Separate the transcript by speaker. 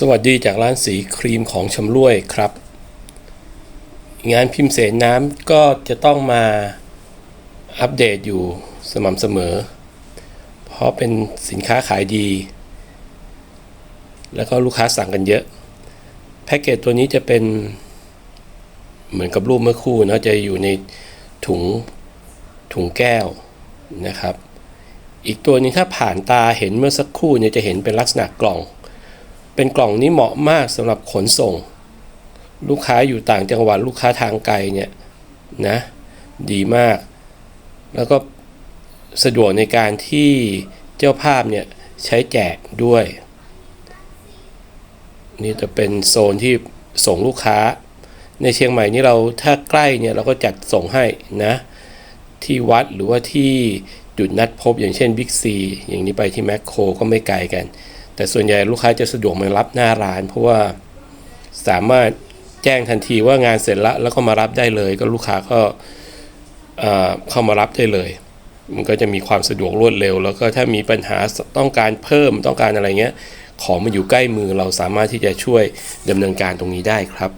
Speaker 1: สวัสดีจากร้านสีครีมของชำร่วยครับ งานพิมพ์เสนน้ำก็จะต้องมาอัปเดตอยู่สม่ำเสมอ เพราะเป็นสินค้าขายดี แล้วก็ลูกค้าสั่งกันเยอะ แพ็กเกจตัวนี้จะเป็นเหมือนกับรูปเมื่อคู่นะจะอยู่ในถุงถุงแก้วนะครับ อีกตัวนี้ถ้าผ่านตาเห็นเมื่อสักครู่เนี่ยจะเห็นเป็นลักษณะกล่อง เป็นกล่องนี้เหมาะมากสำหรับขนส่ง ลูกค้าอยู่ต่างจังหวัดลูกค้าทางไกลเนี่ยนะดีมาก แล้วก็สะดวกในการที่เจ้าภาพเนี่ยใช้แจกด้วย นี่จะเป็นโซนที่ส่งลูกค้า ในเชียงใหม่นี่เราถ้าใกล้เนี่ยเราก็จัดส่งให้นะที่วัดหรือว่าที่จุดนัดพบอย่างเช่นบิ๊กซีอย่างนี้ไปที่แมคโครก็ไม่ไกลกัน แต่ส่วนใหญ่ลูกค้าจะสะดวกมารับหน้าร้าน เพราะว่าสามารถแจ้งทันทีว่างานเสร็จละแล้วก็มารับได้เลย ก็ลูกค้าก็เอ่อเข้ามารับได้เลย มันก็จะมีความสะดวกรวดเร็ว แล้วก็ถ้ามีปัญหาต้องการเพิ่มต้องการอะไรเงี้ย ของมันอยู่ใกล้มือเราสามารถที่จะช่วยดำเนินการตรงนี้ได้ครับ